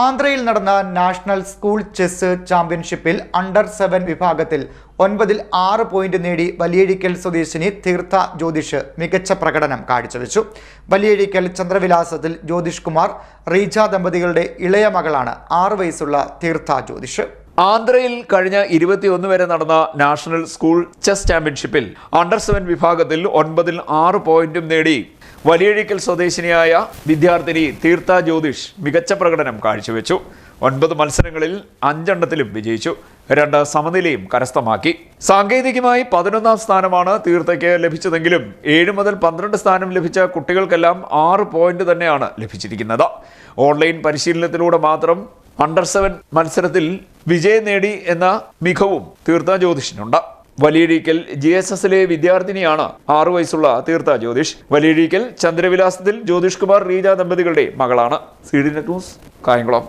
ആന്ധ്രയിൽ നടന്ന national school chess ചാമ്പ്യൻഷിപ്പിൽ അണ്ടർ സെവൻ വിഭാഗത്തിൽ ഒൻപതിൽ ആറ് പോയിന്റ് നേടി വലിയഴിക്കൽ സ്വദേശിനി തീർത്ഥ ജ്യോതിഷ് മികച്ച പ്രകടനം കാഴ്ചവെച്ചു. വലിയഴിക്കൽ ചന്ദ്രവിലാസത്തിൽ ജ്യോതിഷ് കുമാർ റീജ ദമ്പതികളുടെ ഇളയ മകളാണ് ആറ് വയസ്സുള്ള തീർത്ഥ ജ്യോതിഷ്. ആന്ധ്രയിൽ കഴിഞ്ഞ ഇരുപത്തിയൊന്ന് വരെ നടന്ന നാഷണൽ സ്കൂൾ ചെസ് ചാമ്പ്യൻഷിപ്പിൽ അണ്ടർ സെവൻ വിഭാഗത്തിൽ ഒൻപതിൽ ആറ് പോയിന്റും നേടി വലിയഴിക്കൽ സ്വദേശിനിയായ വിദ്യാർത്ഥിനി തീർത്ഥ ജ്യോതിഷ് മികച്ച പ്രകടനം കാഴ്ചവെച്ചു. ഒൻപത് മത്സരങ്ങളിൽ അഞ്ചെണ്ണത്തിലും വിജയിച്ചു. രണ്ട് സമനിലയും കരസ്ഥമാക്കി. സാങ്കേതികമായി പതിനൊന്നാം സ്ഥാനമാണ് തീർത്ഥയ്ക്ക് ലഭിച്ചതെങ്കിലും ഏഴ് മുതൽ പന്ത്രണ്ട് സ്ഥാനം ലഭിച്ച കുട്ടികൾക്കെല്ലാം ആറ് പോയിന്റ് തന്നെയാണ് ലഭിച്ചിരിക്കുന്നത്. ഓൺലൈൻ പരിശീലനത്തിലൂടെ മാത്രം അണ്ടർ സെവൻ മത്സരത്തിൽ വിജയം നേടി എന്ന മികവും തീർത്ഥ ജ്യോതിഷിനുണ്ട്. വലിയഴീക്കൽ ജി എസ് എസിലെ വിദ്യാർത്ഥിനിയാണ് ആറു വയസ്സുള്ള തീർത്ഥ ജ്യോതിഷ്. വലിയഴീക്കൽ ചന്ദ്രവിലാസത്തിൽ ജ്യോതിഷ് കുമാർ റീജ ദമ്പതികളുടെ മകളാണ്. C D net news Kayamkulam.